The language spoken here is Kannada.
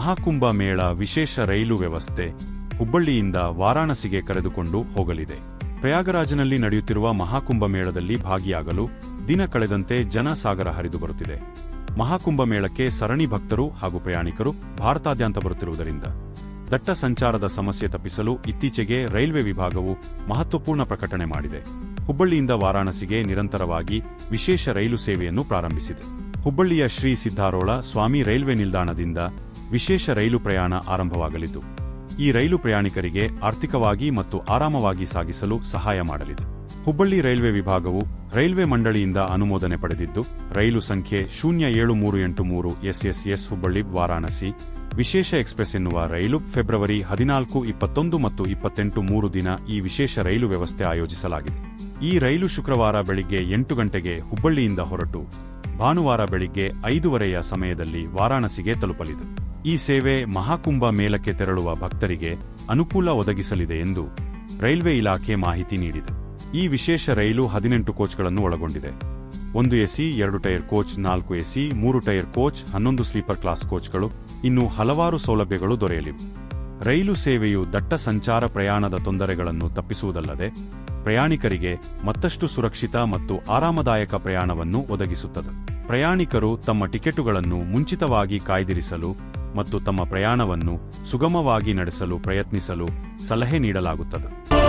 ಮಹಾಕುಂಭ ಮೇಳ ವಿಶೇಷ ರೈಲು ವ್ಯವಸ್ಥೆ ಹುಬ್ಬಳ್ಳಿಯಿಂದ ವಾರಾಣಸಿಗೆ ಕರೆದುಕೊಂಡು ಹೋಗಲಿದೆ. ಪ್ರಯಾಗರಾಜನಲ್ಲಿ ನಡೆಯುತ್ತಿರುವ ಮಹಾಕುಂಭ ಮೇಳದಲ್ಲಿ ಭಾಗಿಯಾಗಲು ದಿನ ಕಳೆದಂತೆ ಜನಸಾಗರ ಹರಿದು ಬರುತ್ತಿದೆ. ಮಹಾಕುಂಭ ಮೇಳಕ್ಕೆ ಸರಣಿ ಭಕ್ತರು ಹಾಗೂ ಪ್ರಯಾಣಿಕರು ಭಾರತಾದ್ಯಂತ ಬರುತ್ತಿರುವುದರಿಂದ ದಟ್ಟ ಸಂಚಾರದ ಸಮಸ್ಯೆ ತಪ್ಪಿಸಲು ಇತ್ತೀಚೆಗೆ ರೈಲ್ವೆ ವಿಭಾಗವು ಮಹತ್ವಪೂರ್ಣ ಪ್ರಕಟಣೆ ಮಾಡಿದೆ. ಹುಬ್ಬಳ್ಳಿಯಿಂದ ವಾರಾಣಸಿಗೆ ನಿರಂತರವಾಗಿ ವಿಶೇಷ ರೈಲು ಸೇವೆಯನ್ನು ಪ್ರಾರಂಭಿಸಿದೆ. ಹುಬ್ಬಳ್ಳಿಯ ಶ್ರೀ ಸಿದ್ದಾರೋಳ ಸ್ವಾಮಿ ರೈಲ್ವೆ ನಿಲ್ದಾಣದಿಂದ ವಿಶೇಷ ರೈಲು ಪ್ರಯಾಣ ಆರಂಭವಾಗಲಿದ್ದು, ಈ ರೈಲು ಪ್ರಯಾಣಿಕರಿಗೆ ಆರ್ಥಿಕವಾಗಿ ಮತ್ತು ಆರಾಮವಾಗಿ ಸಾಗಿಸಲು ಸಹಾಯ ಮಾಡಲಿದೆ. ಹುಬ್ಬಳ್ಳಿ ರೈಲ್ವೆ ವಿಭಾಗವು ರೈಲ್ವೆ ಮಂಡಳಿಯಿಂದ ಅನುಮೋದನೆ ಪಡೆದಿದ್ದು, ರೈಲು ಸಂಖ್ಯೆ ಶೂನ್ಯ ಏಳು ಮೂರು ಎಂಟು ಮೂರು ಎಸ್ಎಸ್ಎಸ್ ಹುಬ್ಬಳ್ಳಿ, ವಾರಾಣಸಿ. ವಿಶೇಷ ಎಕ್ಸ್ಪ್ರೆಸ್ ಎನ್ನುವ ರೈಲು ಫೆಬ್ರವರಿ ಹದಿನಾಲ್ಕು, ಇಪ್ಪತ್ತೊಂದು ಮತ್ತು ಇಪ್ಪತ್ತೆಂಟು ಮೂರು ದಿನ ಈ ವಿಶೇಷ ರೈಲು ವ್ಯವಸ್ಥೆ ಆಯೋಜಿಸಲಾಗಿದೆ. ಈ ರೈಲು ಶುಕ್ರವಾರ ಬೆಳಿಗ್ಗೆ ಎಂಟು ಗಂಟೆಗೆ ಹುಬ್ಬಳ್ಳಿಯಿಂದ ಹೊರಟು ಭಾನುವಾರ ಬೆಳಿಗ್ಗೆ ಐದೂವರೆಯ ಸಮಯದಲ್ಲಿ ವಾರಾಣಸಿಗೆ ತಲುಪಲಿದೆ. ಈ ಸೇವೆ ಮಹಾಕುಂಭ ಮೇಲಕ್ಕೆ ತೆರಳುವ ಭಕ್ತರಿಗೆ ಅನುಕೂಲ ಒದಗಿಸಲಿದೆ ಎಂದು ರೈಲ್ವೆ ಇಲಾಖೆ ಮಾಹಿತಿ ನೀಡಿದೆ. ಈ ವಿಶೇಷ ರೈಲು ಹದಿನೆಂಟು ಕೋಚ್ಗಳನ್ನು ಒಳಗೊಂಡಿದೆ. ಒಂದು ಎಸಿ, ಎರಡು ಟೈರ್ ಕೋಚ್, ನಾಲ್ಕು ಎಸಿ, ಮೂರು ಟೈರ್ ಕೋಚ್, ಹನ್ನೊಂದು ಸ್ಲೀಪರ್ ಕ್ಲಾಸ್ ಕೋಚ್ಗಳು, ಇನ್ನು ಹಲವಾರು ಸೌಲಭ್ಯಗಳು ದೊರೆಯಲಿವೆ. ರೈಲು ಸೇವೆಯು ದಟ್ಟ ಸಂಚಾರ ಪ್ರಯಾಣದ ತೊಂದರೆಗಳನ್ನು ತಪ್ಪಿಸುವುದಲ್ಲದೆ ಪ್ರಯಾಣಿಕರಿಗೆ ಮತ್ತಷ್ಟು ಸುರಕ್ಷಿತ ಮತ್ತು ಆರಾಮದಾಯಕ ಪ್ರಯಾಣವನ್ನು ಒದಗಿಸುತ್ತದೆ. ಪ್ರಯಾಣಿಕರು ತಮ್ಮ ಟಿಕೆಟುಗಳನ್ನು ಮುಂಚಿತವಾಗಿ ಕಾಯ್ದಿರಿಸಲು ಮತ್ತು ತಮ್ಮ ಪ್ರಯಾಣವನ್ನು ಸುಗಮವಾಗಿ ನಡೆಸಲು ಪ್ರಯತ್ನಿಸಲು ಸಲಹೆ ನೀಡಲಾಗುತ್ತದೆ.